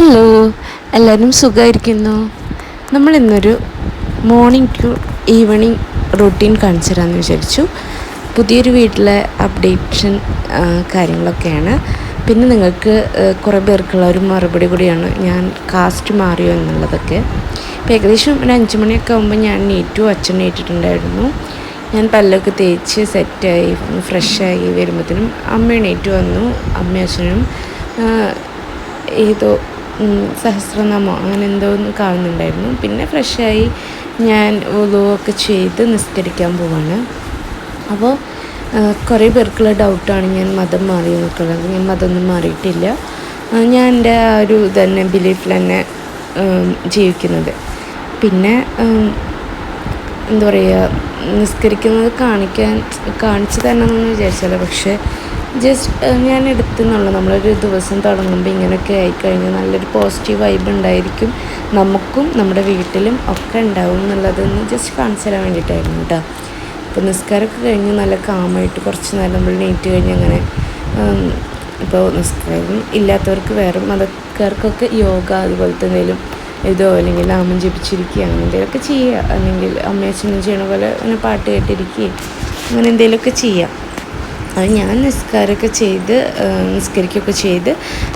Hello എല്ലാവരും സുഖമായിരിക്കുന്നു. നമ്മൾ ഇന്നൊരു മോർണിംഗ് ടു ഈവനിങ് റൂട്ടീൻ കാണിച്ചു തരാമെന്ന് വിചാരിച്ചു. പുതിയൊരു വീട്ടിലെ അപ്ഡേഷൻ കാര്യങ്ങളൊക്കെയാണ്. പിന്നെ നിങ്ങൾക്ക് കുറേ പേർക്കുള്ള ഒരു മറുപടി കൂടിയാണ് ഞാൻ കാസ്റ്റ് മാറിയോ എന്നുള്ളതൊക്കെ. ഇപ്പോൾ ഏകദേശം ഒരു അഞ്ച് മണിയൊക്കെ ആകുമ്പോൾ ഞാൻ നീറ്റു അച്ഛൻ നീറ്റിട്ടുണ്ടായിരുന്നു ഞാൻ പല്ലൊക്കെ തേച്ച് സെറ്റായി ഫ്രഷായി വരുമ്പോഴത്തേനും അമ്മ എണീറ്റ് വന്നു അമ്മയും അച്ഛനും ഏതോ സഹസ്രനാമോ അങ്ങനെ എന്തോ ഒന്ന് കാണുന്നുണ്ടായിരുന്നു. പിന്നെ ഫ്രഷായി ഞാൻ ഒക്കെ ചെയ്ത് നിസ്കരിക്കാൻ പോവാണ്. അപ്പോൾ കുറേ പേർക്കുള്ള ഡൗട്ടാണ് ഞാൻ മതം മാറി നിൽക്കുന്നത് ഞാൻ മതമൊന്നും മാറിയിട്ടില്ല. ഞാൻ എന്റെ ആ ഒരു തന്നെ ബിലീഫിൽ തന്നെ ജീവിക്കുന്നത്. പിന്നെ എന്താ പറയുക നിസ്കരിക്കുന്നത് കാണിക്കാൻ കാണിച്ചു തരണമെന്ന് വിചാരിച്ചല്ലോ. പക്ഷേ ജസ്റ്റ് ഞാൻ എടുത്തെന്നുള്ളൂ. നമ്മളൊരു ദിവസം തുടങ്ങുമ്പോൾ ഇങ്ങനെയൊക്കെ ആയിക്കഴിഞ്ഞാൽ നല്ലൊരു പോസിറ്റീവ് വൈബ് ഉണ്ടായിരിക്കും. നമുക്കും നമ്മുടെ വീട്ടിലും ഒക്കെ ഉണ്ടാവും എന്നുള്ളതൊന്ന് ജസ്റ്റ് കാണിച്ചു തരാൻ വേണ്ടിയിട്ടായിരുന്നു കേട്ടോ. ഇപ്പോൾ നിസ്കാരമൊക്കെ കഴിഞ്ഞ് നല്ല കാമായിട്ട് കുറച്ച് നേരം നമ്മൾ നീറ്റ് കഴിഞ്ഞ് അങ്ങനെ ഇപ്പോൾ നിസ്കാരം ഇല്ലാത്തവർക്ക് വേറെ മതക്കാർക്കൊക്കെ യോഗ അതുപോലത്തെ എന്തെങ്കിലും ഇതോ അല്ലെങ്കിൽ നാമം ജപിച്ചിരിക്കുക അങ്ങനെ എന്തെങ്കിലുമൊക്കെ ചെയ്യുക. അല്ലെങ്കിൽ അമ്മയച്ഛനും ചെയ്യണ പോലെ അങ്ങനെ പാട്ട് കേട്ടിരിക്കുകയും അങ്ങനെ എന്തെങ്കിലുമൊക്കെ ചെയ്യാം. അത് ഞാൻ നിസ്കാരമൊക്കെ ചെയ്ത് നിസ്കരിക്കുകയൊക്കെ ചെയ്ത്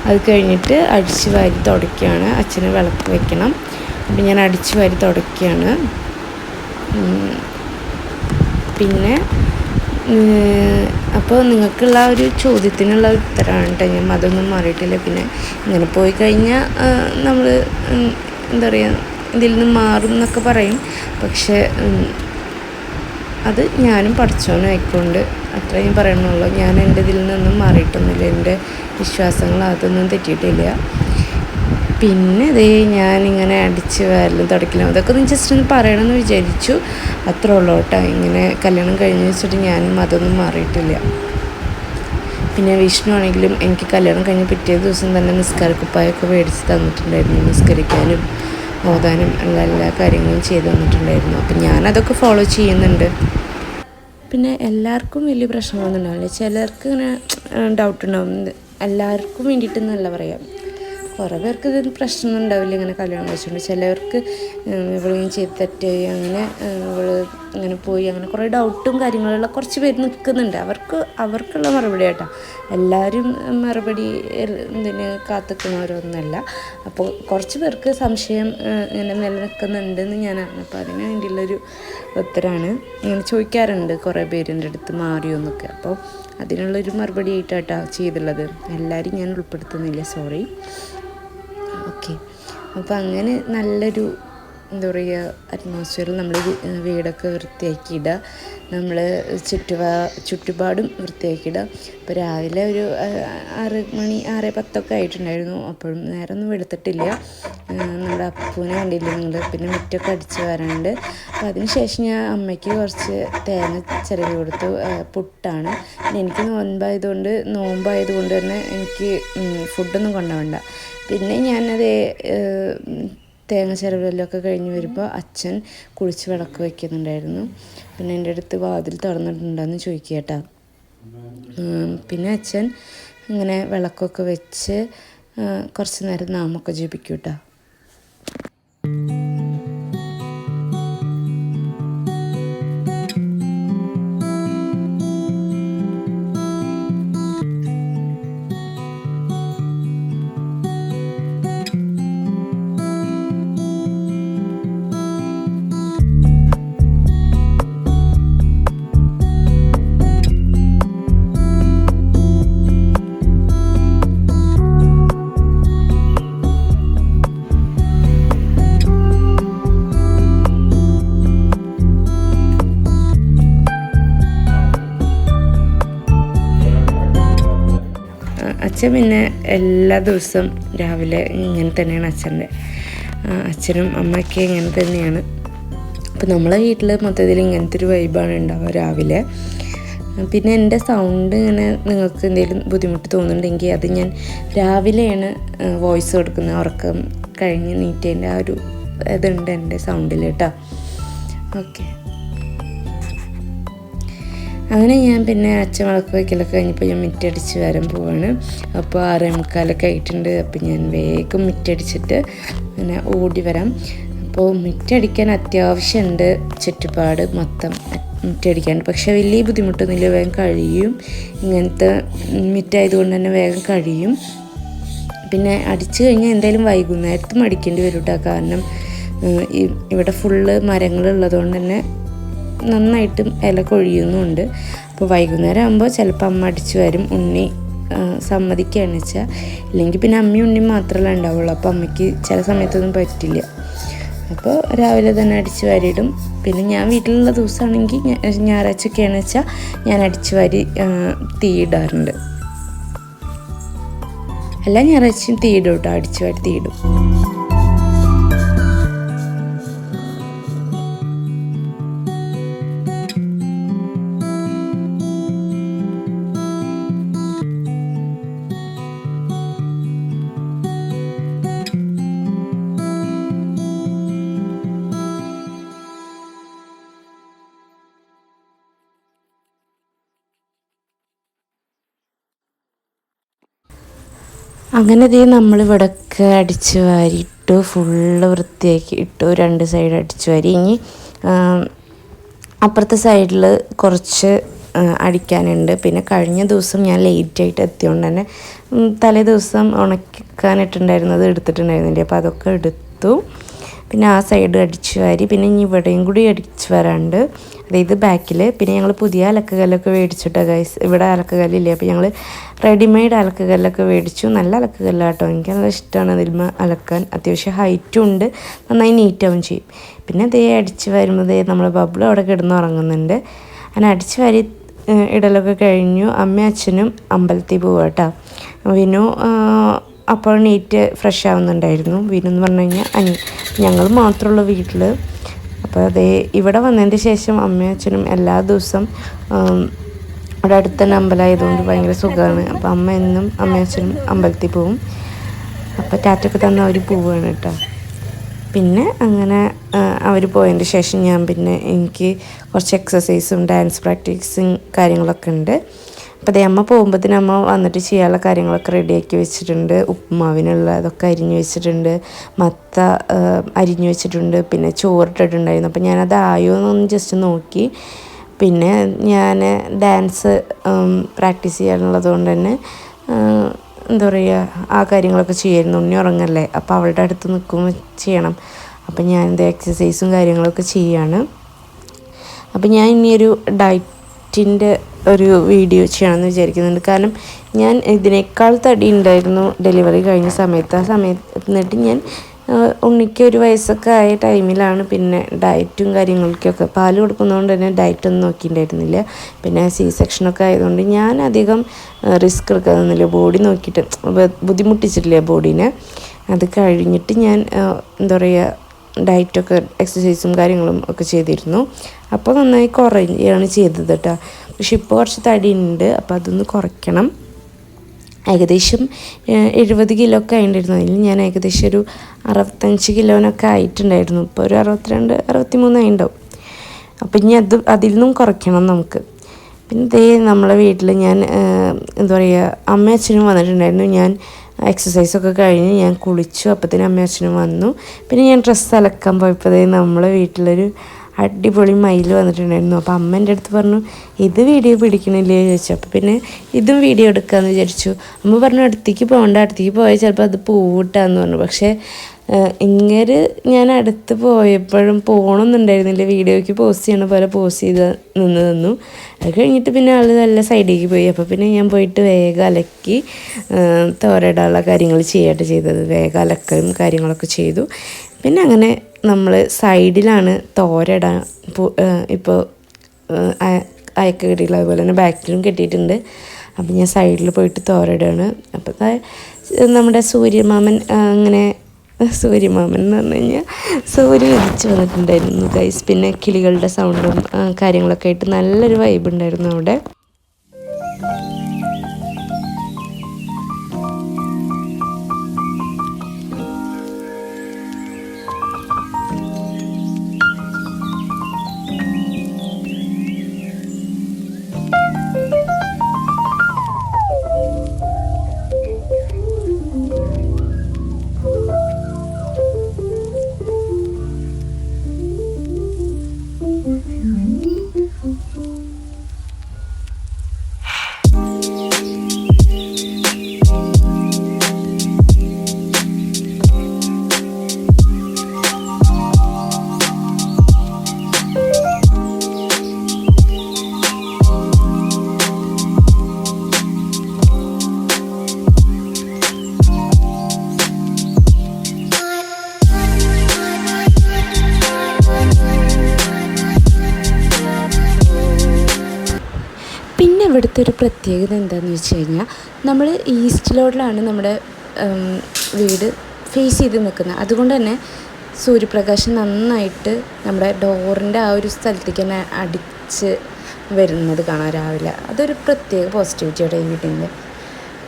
അത് കഴിഞ്ഞിട്ട് അടിച്ച് വാരി തുടയ്ക്കുകയാണ്. അച്ഛന് വിളക്ക് വെക്കണം. അപ്പം ഞാൻ അടിച്ച് വാരി തുടയ്ക്കുകയാണ്. ഉം. പിന്നെ അപ്പോൾ നിങ്ങൾക്കുള്ള ആ ഒരു ചോദ്യത്തിനുള്ള ഉത്തരമാണ് കേട്ടോ ഞാൻ അതൊന്നും മാറിയിട്ടില്ല. പിന്നെ ഇങ്ങനെ പോയി കഴിഞ്ഞാൽ നമ്മൾ എന്താ പറയുക ഇതിൽ നിന്ന് മാറും എന്നൊക്കെ പറയും. പക്ഷേ അത് ഞാനും പഠിച്ചോനും ആയിക്കൊണ്ട് അത്രയും പറയണുള്ളൂ. ഞാൻ എന്റെ ഇതിൽ നിന്നും മാറിയിട്ടൊന്നുമില്ല. എന്റെ വിശ്വാസങ്ങൾ അതൊന്നും തെറ്റിയിട്ടില്ല. പിന്നെ ഇതേ ഞാനിങ്ങനെ അടിച്ച് വരലും തുടക്കലും അതൊക്കെ ഒന്ന് ജസ്റ്റ് ഒന്ന് പറയണമെന്ന് വിചാരിച്ചു. അത്ര ഉള്ളൂ കേട്ടോ. ഇങ്ങനെ കല്യാണം കഴിഞ്ഞ് വെച്ചിട്ട് ഞാനും അതൊന്നും മാറിയിട്ടില്ല. പിന്നെ വിഷ്ണു ആണെങ്കിലും എനിക്ക് കല്യാണം കഴിഞ്ഞ് പിറ്റേ ദിവസം തന്നെ നിസ്കാരക്കുപ്പായൊക്കെ മേടിച്ച് തന്നിട്ടുണ്ടായിരുന്നു നിസ്കരിക്കാനും. ഓതാനും എല്ലാ എല്ലാ കാര്യങ്ങളും ചെയ്തു തന്നിട്ടുണ്ടായിരുന്നു. അപ്പം ഞാനതൊക്കെ ഫോളോ ചെയ്യുന്നുണ്ട്. പിന്നെ എല്ലാവർക്കും വലിയ പ്രശ്നങ്ങളൊന്നും ഉണ്ടാവില്ല. ചിലർക്ക് ഇങ്ങനെ ഡൗട്ട് ഉണ്ടാവും. എല്ലാവർക്കും വേണ്ടിയിട്ടെന്നല്ല പറയാം. കുറേ പേർക്ക് ഇതൊരു പ്രശ്നമൊന്നും ഉണ്ടാവില്ല. ഇങ്ങനെ കല്യാണം കഴിച്ചുകൊണ്ട് ചിലവർക്ക് ഇവളിങ്ങനെ ചെയ്ത് തെറ്റായി അങ്ങനെ ഇവൾ ഇങ്ങനെ പോയി അങ്ങനെ കുറേ ഡൗട്ടും കാര്യങ്ങളുള്ള കുറച്ച് പേര് നിൽക്കുന്നുണ്ട്. അവർക്ക് അവർക്കുള്ള മറുപടി കേട്ടോ എല്ലാവരും മറുപടി ഇതിന് കാത്തുക്കുന്നവരൊന്നുമല്ല. അപ്പോൾ കുറച്ച് പേർക്ക് സംശയം ഇങ്ങനെ നിലനിൽക്കുന്നുണ്ടെന്ന് ഞാൻ അറിഞ്ഞപ്പോൾ അതിന് വേണ്ടിയുള്ളൊരു ഉത്തരമാണ് ഇങ്ങനെ ചോദിക്കാറുണ്ട് കുറേ പേരിന്റെ അടുത്ത് മാറിയോ എന്നൊക്കെ. അപ്പോൾ അതിനുള്ളൊരു മറുപടി ആയിട്ടാട്ടോ ചെയ്തുള്ളത്. എല്ലാവരും ഞാൻ ഉൾപ്പെടുത്തുന്നില്ല. സോറി. ഓക്കെ അപ്പോൾ അങ്ങനെ നല്ലൊരു എന്താ പറയുക അറ്റ്മോസ്ഫിയറിൽ നമ്മൾ വീടൊക്കെ വൃത്തിയാക്കിയിടുക. നമ്മൾ ചുറ്റുപാ ചുറ്റുപാടും വൃത്തിയാക്കിയിടുക. ഇപ്പോൾ രാവിലെ ഒരു ആറ് മണി ആറ് പത്തൊക്കെ ആയിട്ടുണ്ടായിരുന്നു. അപ്പോഴും നേരമൊന്നും എടുത്തിട്ടില്ല നമ്മുടെ അപ്പൂനെ കണ്ടില്ല നിങ്ങൾ പിന്നെ മുറ്റൊക്കെ അടിച്ച് വരാനുണ്ട്. അപ്പോൾ അതിന് ശേഷം ഞാൻ അമ്മയ്ക്ക് കുറച്ച് തേങ്ങ ചിരവി കൊടുത്തു. പുട്ടാണ്. പിന്നെ എനിക്ക് നോൻപായതുകൊണ്ട് നോമ്പായതുകൊണ്ട് തന്നെ എനിക്ക് ഫുഡൊന്നും കൊണ്ടുപോകണ്ട. പിന്നെ ഞാനത് തേങ്ങ ചിരവലൊക്കെ കഴിഞ്ഞ് വരുമ്പോൾ അച്ഛൻ കുളിച്ച് വിളക്ക് വയ്ക്കുന്നുണ്ടായിരുന്നു പിന്നെ എന്റെ അടുത്ത് വാതിൽ തുറന്നിട്ടുണ്ടെന്ന് ചോദിക്കുക പിന്നെ അച്ഛൻ ഇങ്ങനെ വിളക്കൊക്കെ വെച്ച് കുറച്ച് നേരം നാമൊക്കെ ജപിക്കും അച്ഛൻ പിന്നെ എല്ലാ ദിവസവും രാവിലെ ഇങ്ങനെ തന്നെയാണ് അച്ഛന്റെ. അച്ഛനും അമ്മയൊക്കെ ഇങ്ങനെ തന്നെയാണ്. അപ്പോൾ നമ്മളെ വീട്ടിൽ മൊത്തത്തിൽ ഇങ്ങനത്തെ ഒരു വൈബാണ് ഉണ്ടാവുക രാവിലെ. പിന്നെ എന്റെ സൗണ്ട് ഇങ്ങനെ നിങ്ങൾക്ക് എന്തെങ്കിലും ബുദ്ധിമുട്ട് തോന്നുന്നുണ്ടെങ്കിൽ അത് ഞാൻ രാവിലെയാണ് വോയിസ് കൊടുക്കുന്നത്. ഉറക്കം കഴിഞ്ഞ് നീറ്റേന്റെ ആ ഒരു ഇതുണ്ട് എന്റെ സൗണ്ടിൽ കേട്ടോ. ഓക്കെ അങ്ങനെ ഞാൻ പിന്നെ അച്ഛൻ വിളക്ക് വയ്ക്കലൊക്കെ കഴിഞ്ഞപ്പോൾ ഞാൻ മിറ്റടിച്ച് വരാൻ പോവാണ്. അപ്പോൾ ആറേ മുക്കാലൊക്കെ ആയിട്ടുണ്ട്. അപ്പോൾ ഞാൻ വേഗം മിറ്റടിച്ചിട്ട് അങ്ങനെ ഓടി വരാം. അപ്പോൾ മിറ്റടിക്കാൻ അത്യാവശ്യമുണ്ട് ചുറ്റുപാട് മൊത്തം മിറ്റടിക്കാൻ. പക്ഷെ വലിയ ബുദ്ധിമുട്ടൊന്നുമില്ല. വേഗം കഴിയും. ഇങ്ങനത്തെ മിറ്റായതുകൊണ്ട് തന്നെ വേഗം കഴിയും. പിന്നെ അടിച്ചു കഴിഞ്ഞാൽ എന്തായാലും വൈകുന്നേരത്തും അടിക്കേണ്ടി വരും കേട്ടോ കാരണം ഇവിടെ ഫുള്ള് മരങ്ങളുള്ളതുകൊണ്ട് തന്നെ നന്നായിട്ടും ഇല കൊഴിയുന്നുണ്ട്. അപ്പോൾ വൈകുന്നേരം ആകുമ്പോൾ ചിലപ്പോൾ അമ്മ അടിച്ചു വരും ഉണ്ണി സമ്മതിക്കുകയാണെന്ന് സമ്മതിക്കുകയാണ് വെച്ചാൽ ഇല്ലെങ്കിൽ പിന്നെ അമ്മയും ഉണ്ണിയും മാത്രമല്ല ഉണ്ടാവുള്ളൂ. അപ്പോൾ അമ്മയ്ക്ക് ചില സമയത്തൊന്നും പറ്റില്ല. അപ്പോൾ രാവിലെ തന്നെ അടിച്ചു വാരിയിടും. പിന്നെ ഞാൻ വീട്ടിലുള്ള ദിവസമാണെങ്കിൽ ഞായറാഴ്ചയൊക്കെയാണെന്ന് വെച്ചാൽ ഞാൻ അടിച്ചു വാരി തീയിടാറുണ്ട് എല്ലാ ഞായറാഴ്ചയും തീയിടും കേട്ടോ. അടിച്ചു വാരി തീയിടും അങ്ങനെ ദേ നമ്മളിവിടൊക്കെ അടിച്ച് വാരിയിട്ടു ഫുള്ള് വൃത്തിയാക്കി ഇട്ടു രണ്ട് സൈഡ് അടിച്ച് വാരി. ഇനി അപ്പുറത്തെ സൈഡിൽ കുറച്ച് അടിക്കാനുണ്ട്. പിന്നെ കഴിഞ്ഞ ദിവസം ഞാൻ ലേറ്റ് ആയിട്ട് എത്തിയതുകൊണ്ട് തന്നെ തലേ ദിവസം ഉണക്കാനിട്ടുണ്ടായിരുന്നത് എടുത്തിട്ടുണ്ടായിരുന്നില്ല? അപ്പോൾ അതൊക്കെ എടുത്തു. പിന്നെ ആ സൈഡ് അടിച്ച് വാരി പിന്നെ ഇനി ഇവിടെയും കൂടി അടിച്ച് വരാണ്ട്. അതായത് ബാക്കിൽ പിന്നെ ഞങ്ങൾ പുതിയ അലക്കുകല്ലൊക്കെ മേടിച്ചിട്ടാ ഗൈസ് ഇവിടെ അലക്കുകല്ലില്ല അപ്പോൾ ഞങ്ങൾ റെഡിമെയ്ഡ് അലക്കുകല്ലൊക്കെ മേടിച്ചു. നല്ല അലക്കുകല്ലാട്ടോ. എനിക്ക് നല്ല ഇഷ്ടമാണ് അതിൽ അലക്കാൻ. അത്യാവശ്യം ഹൈറ്റും ഉണ്ട്. നന്നായി നീറ്റാവും ചെയ്യും. പിന്നെ ദേ അടിച്ച് വരുമ്പോൾ നമ്മൾ ബബിൾ അവിടെ കിടന്ന് ഉറങ്ങുന്നുണ്ട് അങ്ങനെ അടിച്ച് വാരി ഇടലൊക്കെ കഴിഞ്ഞു. അമ്മയും അച്ഛനും അമ്പലത്തിൽ പോവാട്ടോ. വിനു അപ്പോൾ നീറ്റ് ഫ്രഷ് ആവുന്നുണ്ടായിരുന്നു. വീടെന്ന് പറഞ്ഞു കഴിഞ്ഞാൽ അനി ഞങ്ങൾ മാത്രമുള്ള വീട്ടിൽ അപ്പോൾ അതേ ഇവിടെ വന്നതിന്റെ ശേഷം അമ്മയും അച്ഛനും എല്ലാ ദിവസം ഇവിടെ അടുത്ത് തന്നെ അമ്പലമായതുകൊണ്ട് ഭയങ്കര സുഖമാണ്. അപ്പോൾ അമ്മ എന്നും അമ്മയും അച്ഛനും അമ്പലത്തിൽ പോവും. അപ്പോൾ ടാറ്റൊക്കെ തന്ന അവർ പോവുകയാണ് കേട്ടോ. പിന്നെ അങ്ങനെ അവർ പോയതിന്റെ ശേഷം ഞാൻ പിന്നെ എനിക്ക് കുറച്ച് എക്സസൈസും ഡാൻസ് പ്രാക്ടീസും കാര്യങ്ങളൊക്കെ ഉണ്ട്. അപ്പോൾ അതേ അമ്മ പോകുമ്പോഴത്തേനും അമ്മ വന്നിട്ട് ചെയ്യാനുള്ള കാര്യങ്ങളൊക്കെ റെഡിയാക്കി വെച്ചിട്ടുണ്ട്. ഉപ്പുമാവിനുള്ള അതൊക്കെ അരിഞ്ഞു വെച്ചിട്ടുണ്ട്. മത്ത അരിഞ്ഞു വെച്ചിട്ടുണ്ട്. പിന്നെ ചോറിട്ടിട്ടുണ്ടായിരുന്നു. അപ്പോൾ ഞാനത് ആയോ എന്നൊന്ന് ജസ്റ്റ് നോക്കി. പിന്നെ ഞാൻ ഡാൻസ് പ്രാക്ടീസ് ചെയ്യാനുള്ളത് കൊണ്ട് തന്നെ എന്താ പറയുക ആ കാര്യങ്ങളൊക്കെ ചെയ്യായിരുന്നു ഉണ്ണി ഉറങ്ങല്ലേ? അപ്പോൾ അവളുടെ അടുത്ത് നിൽക്കുമ്പോൾ ചെയ്യണം. അപ്പം ഞാൻ ഇത് എക്സസൈസും കാര്യങ്ങളൊക്കെ ചെയ്യാണ്. അപ്പം ഞാൻ ഇനിയൊരു ഡയറ്റിന്റെ ഒരു വീഡിയോ ചെയ്യണമെന്ന് വിചാരിക്കുന്നുണ്ട്. കാരണം ഞാൻ ഇതിനേക്കാൾ തടി ഉണ്ടായിരുന്നു ഡെലിവറി കഴിഞ്ഞ സമയത്ത്. ആ സമയത്ത് എന്നിട്ട് ഞാൻ ഉണ്ണിക്ക് ഒരു വയസ്സൊക്കെ ആയ ടൈമിലാണ് പിന്നെ ഡയറ്റും കാര്യങ്ങൾക്കൊക്കെ പാൽ കൊടുക്കുന്നതുകൊണ്ട് തന്നെ ഡയറ്റൊന്നും നോക്കിയിട്ടുണ്ടായിരുന്നില്ല. പിന്നെ സി സെക്ഷനൊക്കെ ആയതുകൊണ്ട് ഞാൻ അധികം റിസ്ക് എടുക്കാതൊന്നുമില്ല ബോഡി നോക്കിയിട്ട് ബുദ്ധിമുട്ടിച്ചിട്ടില്ല ബോഡീനെ അത് കഴിഞ്ഞിട്ട് ഞാൻ എന്താ പറയുക ഡയറ്റൊക്കെ എക്സസൈസും കാര്യങ്ങളും ഒക്കെ ചെയ്തിരുന്നു. അപ്പോൾ നന്നായി കുറയുകയാണ് ചെയ്തത് കേട്ടോ. പക്ഷെ ഇപ്പോൾ കുറച്ച് തടി ഉണ്ട് അപ്പോൾ അതൊന്ന് കുറയ്ക്കണം. ഏകദേശം എഴുപത് കിലോ ഒക്കെ ആയിട്ടുണ്ടായിരുന്നു. അതിൽ ഞാൻ ഏകദേശം ഒരു അറുപത്തഞ്ച് കിലോനൊക്കെ ആയിട്ടുണ്ടായിരുന്നു. ഇപ്പോൾ ഒരു അറുപത്തിരണ്ട് അറുപത്തി മൂന്നായിട്ടുണ്ടാവും അപ്പം ഇനി അത് അതിൽ നിന്നും കുറയ്ക്കണം നമുക്ക്. പിന്നെ ദേ നമ്മളെ വീട്ടിൽ ഞാൻ എന്താ പറയുക അമ്മ അച്ഛനും വന്നിട്ടുണ്ടായിരുന്നു. ഞാൻ എക്സസൈസൊക്കെ കഴിഞ്ഞ് ഞാൻ കുളിച്ചു അപ്പത്തേനും അമ്മ അച്ഛനും വന്നു. പിന്നെ ഞാൻ ഡ്രസ്സ് അലക്കാൻ പോയപ്പോഴേ നമ്മളെ വീട്ടിലൊരു അടിപൊളി മയിൽ വന്നിട്ടുണ്ടായിരുന്നു. അപ്പോൾ അമ്മ എന്റെ അടുത്ത് പറഞ്ഞു ഇത് വീഡിയോ പിടിക്കണില്ലേ? ചോദിച്ചു. അപ്പോൾ പിന്നെ ഇതും വീഡിയോ എടുക്കാമെന്ന് വിചാരിച്ചു. അമ്മ പറഞ്ഞു അടുത്തേക്ക് പോകണ്ട അടുത്തേക്ക് പോയാൽ ചിലപ്പോൾ അത് പൂവിട്ടാന്ന് പറഞ്ഞു. പക്ഷേ ഇങ്ങനെ ഞാൻ അടുത്ത് പോയപ്പോഴും പോകണമെന്നുണ്ടായിരുന്നില്ല വീഡിയോയ്ക്ക് പോസ്റ്റ് ചെയ്യണ പോലെ പോസ്റ്റ് ചെയ്ത് നിന്ന് തന്നു അത് കഴിഞ്ഞിട്ട് പിന്നെ ആൾ നല്ല സൈഡിലേക്ക് പോയി. അപ്പോൾ പിന്നെ ഞാൻ പോയിട്ട് വേഗം അലക്കി തോരയിടാനുള്ള കാര്യങ്ങൾ ചെയ്യട്ടെ ചെയ്തത്. വേഗം അലക്കലും കാര്യങ്ങളൊക്കെ ചെയ്തു. പിന്നെ അങ്ങനെ നമ്മൾ സൈഡിലാണ് തോരയിടാൻ ഇപ്പോൾ അയക്ക കെട്ടിയിട്ടുള്ള അതുപോലെ തന്നെ ബാക്കിലും കെട്ടിയിട്ടുണ്ട്. അപ്പം ഞാൻ സൈഡിൽ പോയിട്ട് തോരയിടാണ് അപ്പോൾ നമ്മുടെ സൂര്യമാമൻ അങ്ങനെ സൂര്യമാമൻ എന്ന് പറഞ്ഞു കഴിഞ്ഞാൽ സൂര്യൻ ഉദിച്ച് വന്നിട്ടുണ്ടായിരുന്നു ഗൈസ് പിന്നെ കിളികളുടെ സൗണ്ടും കാര്യങ്ങളൊക്കെ ആയിട്ട് നല്ലൊരു വൈബ് ഉണ്ടായിരുന്നു അവിടെ. പ്രത്യേകത എന്താണെന്ന് വെച്ച് കഴിഞ്ഞാൽ നമ്മൾ ഈസ്റ്റിലോട്ടിലാണ് നമ്മുടെ വീട് ഫേസ് ചെയ്ത് നിൽക്കുന്നത് അതുകൊണ്ട് തന്നെ സൂര്യപ്രകാശം നന്നായിട്ട് നമ്മുടെ ഡോറിന്റെ ആ ഒരു സ്ഥലത്തേക്ക് തന്നെ അടിച്ച് വരുന്നത് കാണാം രാവിലെ. അതൊരു പ്രത്യേക പോസിറ്റിവിറ്റിയുടെ ഈ വീട്ടിന്റെ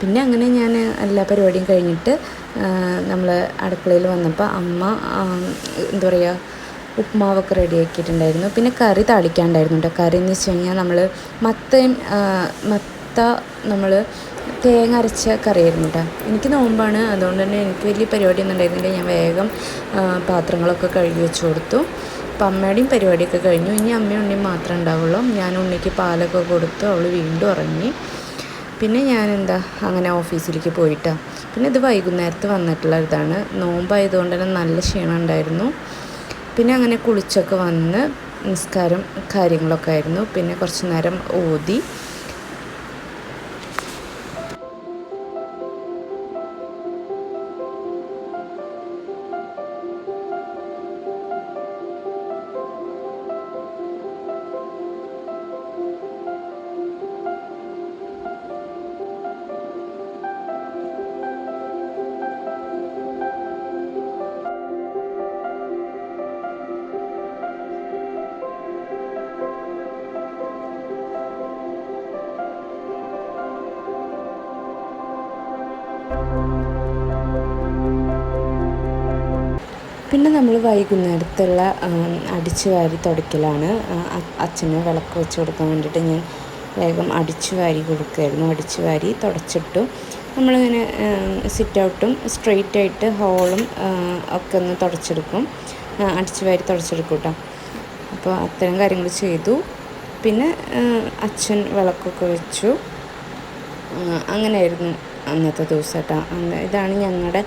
പിന്നെ അങ്ങനെ ഞാൻ എല്ലാ പരിപാടിയും കഴിഞ്ഞിട്ട് നമ്മൾ അടുക്കളയിൽ വന്നപ്പോൾ അമ്മ എന്താ പറയുക ഉപ്മാവൊക്കെ റെഡിയാക്കിയിട്ടുണ്ടായിരുന്നു. പിന്നെ കറി താളിക്കാണ്ടായിരുന്നു കേട്ടോ കറി എന്ന് വെച്ച് കഴിഞ്ഞാൽ നമ്മൾ മത്തയും മത്ത നമ്മൾ തേങ്ങ അരച്ച കറിയായിരുന്നു കേട്ടോ എനിക്ക് നോമ്പാണ്. അതുകൊണ്ട് തന്നെ എനിക്ക് വലിയ പരിപാടിയൊന്നും ഉണ്ടായിരുന്നില്ല. ഞാൻ വേഗം പാത്രങ്ങളൊക്കെ കഴുകി വെച്ച് കൊടുത്തു. അപ്പം അമ്മയുടെയും പരിപാടിയൊക്കെ കഴിഞ്ഞു. ഇനി അമ്മയും ഉണ്ണിയും മാത്രമേ ഉണ്ടാവുള്ളൂ. ഞാൻ ഉണ്ണിക്ക് പാലൊക്കെ കൊടുത്തു. അവൾ വീണ്ടും ഉറങ്ങി. പിന്നെ ഞാൻ എന്താ അങ്ങനെ ഓഫീസിലേക്ക് പോയിട്ടാണ് പിന്നെ ഇത് വൈകുന്നേരത്ത് വന്നിട്ടുള്ള ഇതാണ് നോമ്പായതുകൊണ്ട് തന്നെ നല്ല ക്ഷീണം ഉണ്ടായിരുന്നു. പിന്നെ അങ്ങനെ കുളിച്ചൊക്കെ വന്ന് നിസ്കാരം കാര്യങ്ങളൊക്കെ ആയിരുന്നു. പിന്നെ കുറച്ച് നേരം ഓതി പിന്നെ നമ്മൾ വൈകുന്നേരത്തുള്ള അടിച്ചു വാരി തുടയ്ക്കലാണ്. അച്ഛന് വിളക്ക് വെച്ച് കൊടുക്കാൻ വേണ്ടിയിട്ട് ഞാൻ വേഗം അടിച്ചു വാരി കൊടുക്കുമായിരുന്നു അടിച്ചു വാരി തുടച്ചിട്ടു. നമ്മളിങ്ങനെ സിറ്റ് ഔട്ടും സ്ട്രെയിറ്റ് ആയിട്ട് ഹോളും ഒക്കെ ഒന്ന് തുടച്ചെടുക്കും. അടിച്ചു വാരി തുടച്ചെടുക്കും കേട്ടോ അപ്പോൾ അത്തരം കാര്യങ്ങൾ ചെയ്തു. പിന്നെ അച്ഛൻ വിളക്കൊക്കെ വെച്ചു. അങ്ങനെയായിരുന്നു. അന്നത്തെ ദിവസം കേട്ടോ ഇതാണ് ഞങ്ങളുടെ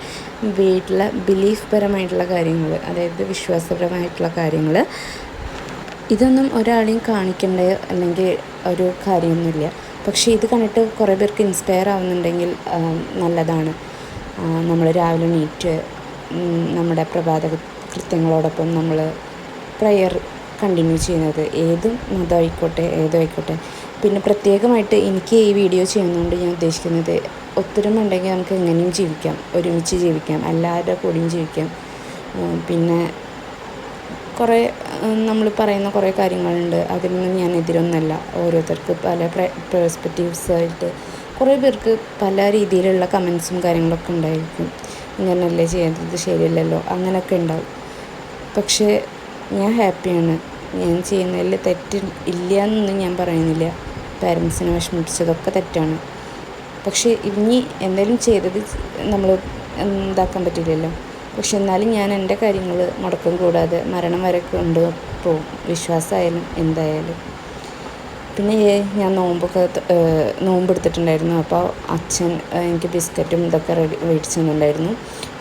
വീട്ടിലെ ബിലീഫ് പരമായിട്ടുള്ള കാര്യങ്ങൾ അതായത് വിശ്വാസപരമായിട്ടുള്ള കാര്യങ്ങൾ ഇതൊന്നും ഒരാളെയും കാണിക്കേണ്ട അല്ലെങ്കിൽ ഒരു കാര്യമൊന്നുമില്ല. പക്ഷേ ഇത് കണ്ടിട്ട് കുറേ പേർക്ക് ഇൻസ്പയർ ആവുന്നുണ്ടെങ്കിൽ നല്ലതാണ്. നമ്മൾ രാവിലെ നീറ്റ് നമ്മുടെ പ്രഭാത കൃത്യങ്ങളോടൊപ്പം നമ്മൾ പ്രയർ കണ്ടിന്യൂ ചെയ്യുന്നത്. ഏതും മതമായിക്കോട്ടെ ഏതായിക്കോട്ടെ. പിന്നെ പ്രത്യേകമായിട്ട് എനിക്ക് ഈ വീഡിയോ ചെയ്യുന്നതുകൊണ്ട് ഞാൻ ഉദ്ദേശിക്കുന്നത് ഒത്തൊരുമ ഉണ്ടെങ്കിൽ നമുക്ക് എങ്ങനെയും ജീവിക്കാം ഒരുമിച്ച് ജീവിക്കാം എല്ലാവരുടെ കൂടെയും ജീവിക്കാം. പിന്നെ കുറേ നമ്മൾ പറയുന്ന കുറേ കാര്യങ്ങളുണ്ട്. അതിനൊന്നും ഞാൻ എതിരൊന്നല്ല. ഓരോരുത്തർക്ക് പല പെർസ്പെക്റ്റീവ്സ് ആയിട്ട് കുറേ പേർക്ക് പല രീതിയിലുള്ള കമൻസും കാര്യങ്ങളൊക്കെ ഉണ്ടായിരിക്കും. ഇങ്ങനല്ലേ ചെയ്യുന്നത് ശരിയല്ലല്ലോ? അങ്ങനെയൊക്കെ ഉണ്ടാവും. പക്ഷേ ഞാൻ ഹാപ്പിയാണ് ഞാൻ ചെയ്യുന്നതിൽ തെറ്റ് ഇല്ല എന്നൊന്നും ഞാൻ പറയുന്നില്ല. പാരൻസിനെ വിഷമിപ്പിച്ചതൊക്കെ തെറ്റാണ്. പക്ഷേ ഇനി എന്തെങ്കിലും ചെയ്തത് നമ്മൾ ഇതാക്കാൻ പറ്റില്ലല്ലോ. പക്ഷെ എന്നാലും ഞാൻ എന്റെ കാര്യങ്ങൾ മുടക്കം കൂടാതെ മരണം വരെ കൊണ്ട് പോകും വിശ്വാസമായാലും എന്തായാലും. പിന്നെ ഞാൻ നോമ്പൊക്കെ നോമ്പെടുത്തിട്ടുണ്ടായിരുന്നു. അപ്പോൾ അച്ഛൻ എനിക്ക് ബിസ്ക്കറ്റും ഇതൊക്കെ റെഡി മേടിച്ചു തന്നിട്ടുണ്ടായിരുന്നു.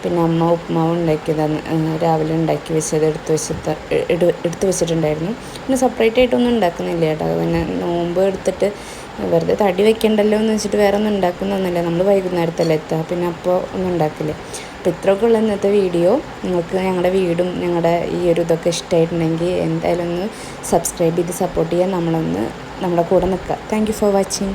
പിന്നെ അമ്മ ഉപ്മാവ് ഉണ്ടാക്കിയതാണ്. ഏഹ് രാവിലെ ഉണ്ടാക്കി വെച്ചത് എടുത്ത് വെച്ചിട്ട് എടുത്ത് വെച്ചിട്ടുണ്ടായിരുന്നു. പിന്നെ സെപ്പറേറ്റ് ആയിട്ടൊന്നും ഉണ്ടാക്കുന്നില്ല കേട്ടോ. പിന്നെ നോമ്പ് എടുത്തിട്ട് വെറുതെ തടി വെക്കണ്ടല്ലോ എന്ന് വെച്ചിട്ട് വേറെ ഒന്നും ഉണ്ടാക്കുന്നൊന്നുമില്ല നമ്മൾ വൈകുന്നേരത്തല്ലേ എത്തുക പിന്നെ അപ്പോൾ ഒന്നും ഉണ്ടാക്കില്ല. അപ്പോൾ ഇത്രയൊക്കെ ഉള്ള ഇന്നത്തെ വീഡിയോ. നിങ്ങൾക്ക് ഞങ്ങളുടെ വീടും ഞങ്ങളുടെ ഈ ഒരു ഇതൊക്കെ ഇഷ്ടമായിട്ടുണ്ടെങ്കിൽ എന്തായാലും ഒന്ന് സബ്സ്ക്രൈബ് ചെയ്ത് സപ്പോർട്ട് ചെയ്യാൻ നമ്മളൊന്ന് നമ്മുടെ കൂടെ നിൽക്കുക. Thank for watching